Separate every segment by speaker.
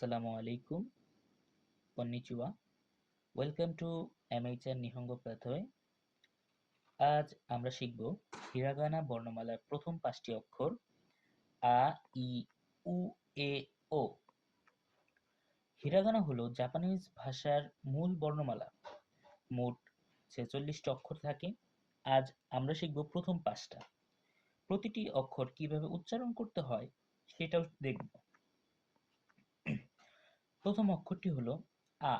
Speaker 1: Assalamu alaikum. Konnichiwa. Welcome to MHR নিহঙ্গ প্রাথয় আজ আমরা শিখব হিরাগানা বর্ণমালার প্রথম পাঁচটি অক্ষর আ, ই, উ, এ, ও। হিরাগানা হলো জাপানিজ ভাষার মূল বর্ণমালা। মোট ছেচল্লিশটি অক্ষর থাকে। আজ আমরা শিখব প্রথম পাঁচটা। প্রতিটি অক্ষর কীভাবে উচ্চারণ করতে হয় সেটাও দেখব। প্রথম অক্ষরটি হলো আ।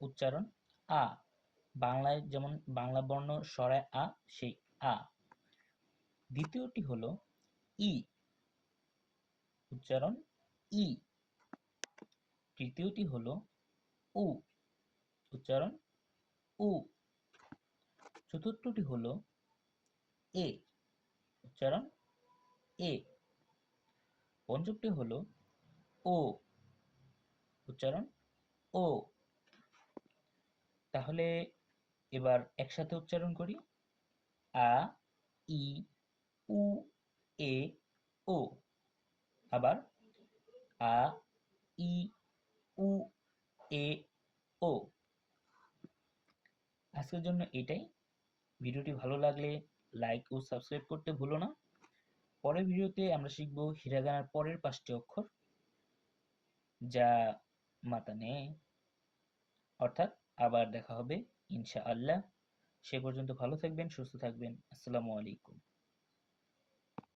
Speaker 1: উচ্চারণ আ। বাংলায় যেমন বাংলা বর্ণ স্বরায় আ, সেই আ। দ্বিতীয়টি হলো ই। উচ্চারণ ই। তৃতীয়টি হলো উ। উচ্চারণ উ। চতুর্থটি হলো এ। উচ্চারণ এ। পঞ্চমটি হলো ও। উচ্চারণ ও। তাহলে এবার একসাথে উচ্চারণ করি। আ, ই, উ, এ, ও। আবার আ, ই, উ, এ, ও। আজকের জন্য এটাই। ভিডিওটি ভালো লাগলে লাইক ও সাবস্ক্রাইব করতে ভুলো না। পরের ভিডিওতে আমরা শিখব হিরাগানার পরের পাঁচটি অক্ষর, যা মাতানে অর্থাৎ আবার দেখা হবে ইনশাআল্লাহ। সে পর্যন্ত ভালো থাকবেন সুস্থ থাকবেন। আসসালামু আলাইকুম।